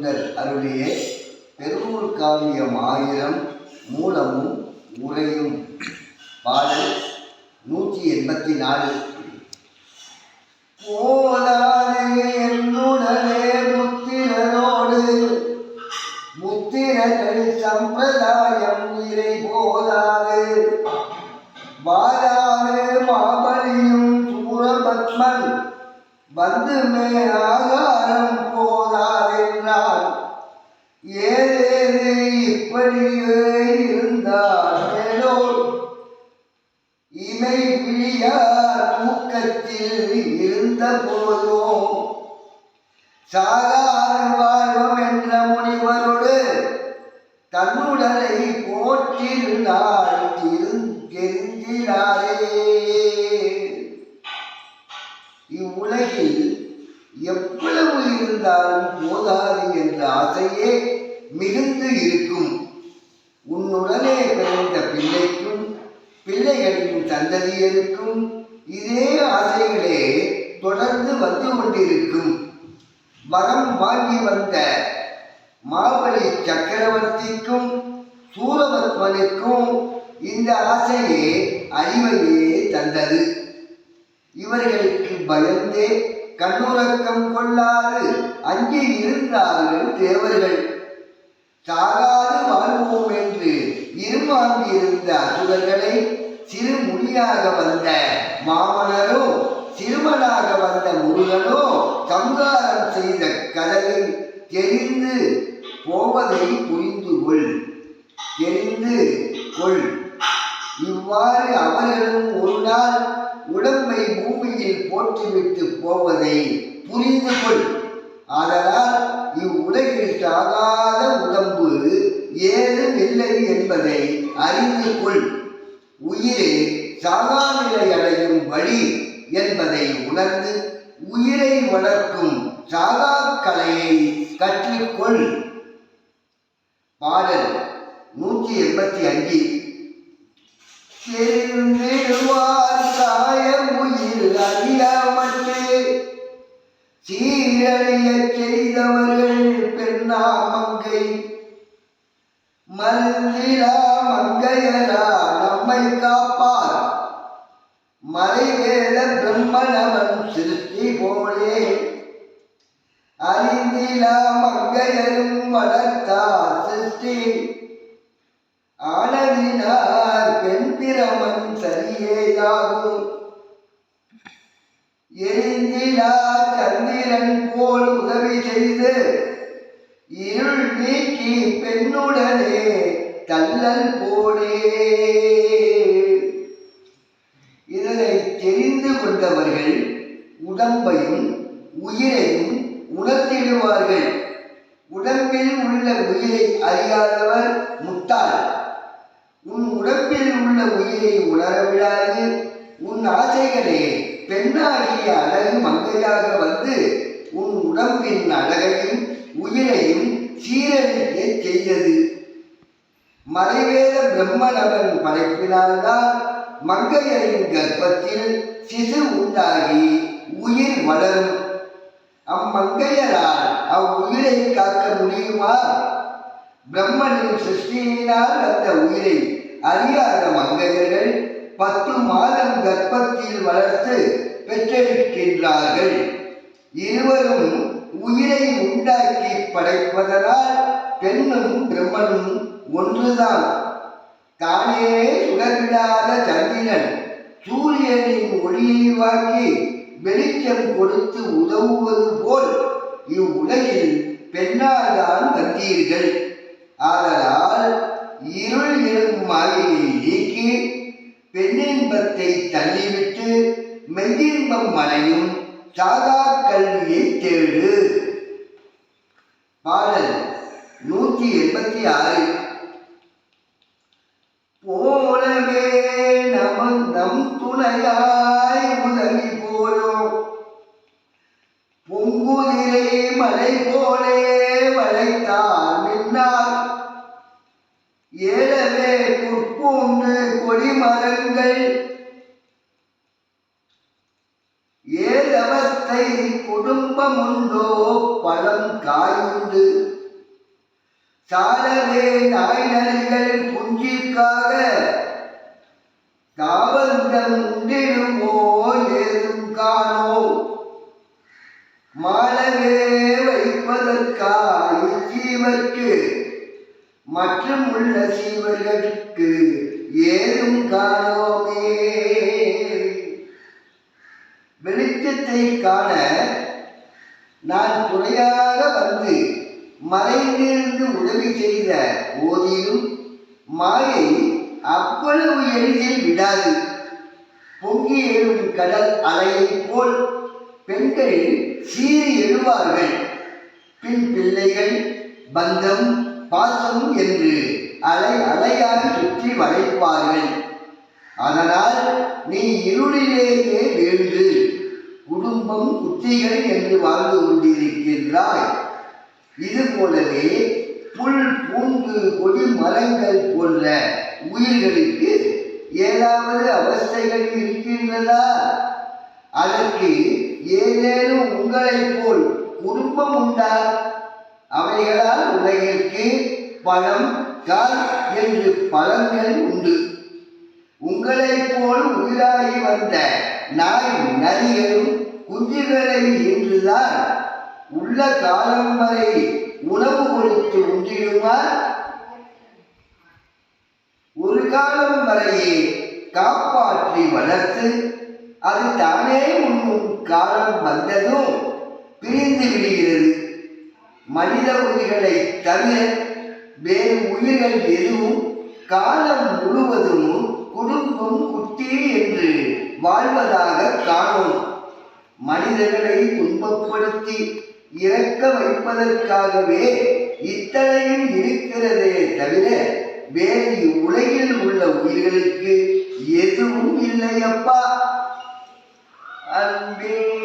சுந்தர் அருளிய பெருமூர் காவியம் ஆயிரம் மூலமும் உரையும் பாடல் நூற்றி எண்பத்தி நாலு. போதாதே என்னுடனே முத்திரரோடு முத்திரர்கள் சம்பிரதாயம் இறை போலாறு வாதாது மாபலியும் சூரபத்மன் வந்து மேலாகாரம் ஏதேது இப்படியே இருந்தால் இமை பிழியா தூக்கத்தில் இருந்த போதும் சாகாத வாழ்வம் என்ற முனிவரோடு தன்னுடலை போற்றிருந்தாள் தெரிஞ்சினாரே இவ்வுலகில் எவ்வளவு இருந்தாலும் போதாது என்ற ஆசையே மிகுந்து இருக்கும். உன்னுடனே பிறந்த பிள்ளைக்கும் பிள்ளைகளின் சந்ததியருக்கும் இதே ஆசைகளே தொடர்ந்து வந்து கொண்டிருக்கும். வரம் வாங்கி வந்த மாபலி சக்கரவர்த்திக்கும் சூரபத்மனுக்கும் இந்த ஆசையே அறிவையே தந்தது. இவர்களுக்கு பயந்தே கண்ணுறக்கம் கொள்ளாறு அங்கே இருந்தார்கள் தேவர்கள். சாகாது வாழ்வோம் என்று இருமாந்திருந்த அசுரர்களை சிறு முடியாக வந்த மாமனரோ சிறுமனாக வந்த முருகனோ சங்காரம் செய்த கதவில் தெரிந்து போவதை புரிந்து கொள் தெரிந்து கொள். இவ்வாறு அவர்களும் ஒரு நாள் உடம்பை பூமியில் போட்டுவிட்டு போவதை புரிந்து கொள். ஆதலால் இவ்வுலகில் சாகாத உடம்பு ஏதும் இல்லை என்பதை அறிந்து கொள். உயிரே சாகாநிலை அடையும் வழி என்பதை உணர்ந்து உயிரை வளர்க்கும் சாகா கலையை கற்றுக்கொள். பாடல் நூற்றி எண்பத்தி அஞ்சு. தெரிந்திடுவார் தாய உயிர் சீரழிய செய்தவர்கள் பெண்ணாமங்கை மருந்திலா மங்கையரா நம்மை காப்பார். மறைவேத பிரம்மனவன் சிருஷ்டி போலே அறிந்திலா மங்கையரும் வளர்த்தார் சிருஷ்டி. ஆனதினார் பெண் பிரமன் சரியேயாகும் எரிந்திலா சந்திரன் போல் உதவி செய்து இருள் நீக்கி பெண்ணுடனே தள்ளல் போலே இதனை தெரிந்து கொண்டவர்கள் உடம்பையும் உயிரையும் உணர்த்திடுவார்கள். உடம்பில் உள்ள உயிரை அறியாதவர் முட்டாள். உன் உடம்பில் உள்ள உயிரை உணர விடாது உன் ஆசைகளே பெண்ணாகிய அழகு மங்கையாக வந்து உன் உடம்பின் அழகையும் உயிரையும் சீரழிக்க செய்தது. மறைவேத பிரம்மனவன் படைப்பினால்தான் மங்கையரின் கர்ப்பத்தில் சிசு உண்டாகி உயிர் வளரும். அம்மங்கையரால் அவ்வுயிரை காக்க முடியுமா? பிரம்மனின் சிருஷ்டியினால் அந்த உயிரை அறியாத மங்கையர்கள் பத்து மாதம் கர்ப்பத்தில் வளர்த்து பெற்றெடுக்கின்றார்கள். இருவரும் உயிரை உண்டாக்கி படைப்பதனால் பெண்ணும் பிரம்மனும் ஒன்றுதான். தானே சுடர்விடாத சந்திரன் சூரியனின் ஒளியை வாங்கி வெளிச்சம் கொடுத்து உதவுவது போல் இவ்வுலகில் பெண்ணால்தான் வந்தீர்கள். ஆதலால் இருள் இருக்கும் மாயையை நீக்கி பெண்ணின்பத்தை தள்ளிவிட்டு மெய்யின்பம் அடையும் சாதா கல்வியை தேடு. பாடல் நூற்றி எண்பத்தி ஆறு. போலவே நமந்தம் நம் புற்பூண்டு கொடிமரங்கள். ஏதவத்தை குடும்பமுண்டோ பழம் காயுண்டு சாரவே நாய் நரிகள் மற்றும் உள்ள சீவர்களுக்கு ஏதும் காணோமே. வெளிச்சத்தை காண நான் துணையாக வந்து மறைந்திருந்து உதவி செய்த போதிலும் மாயை அவ்வளவு எளிதில் விடாது. பொங்கி எழும் கடல் அலையைப் போல் பெண்கள் சீறி எழுவார்கள். பின் பிள்ளைகள் பந்தம் பாசம் என்று அலை அலையாக சுற்றி வளைப்பார்கள். அதனால் நீ இருளிலேயே வீழ்ந்து குடும்பம் குட்டிகள் என்று வாழ்ந்து கொண்டிருக்கின்றாய். இது போலவே புல் பூண்டு கொடி மரங்கள் போன்ற உயிர்களுக்கு ஏதாவது அவஸ்தைகள் இருக்கின்றதா? அதற்கு ஏதேனும் உங்களைப் போல் குடும்பம் உண்டா? அவைகளால் பழம் கால் என்று பழங்கள் உண்டு. உங்களைப் போல் உயிராகி வந்த நாய் நதிகளும் குஞ்சுகளை என்றுதான் உள்ள காலம் வரை உணவு கொடுத்து உண்டிடுமா? ஒரு காலம் வரையே காப்பாற்றி வளர்த்து அது தானே உண்ணும் காலம் வந்ததும் பிரிந்து விடுகிறது. மனித உயிர்களை தவிர வேறு உயிர்கள் எதுவும் காலம் முழுவதும் குடும்பம் குட்டி என்று வாழ்வதாக காணோம். மனிதர்களை துன்பப்படுத்தி இறக்க வைப்பதற்காகவே இத்தனையும் இருக்கிறதே தவிர வேறு உலகில் உள்ள உயிர்களுக்கு எதுவும் இல்லையப்பா. அன்பே.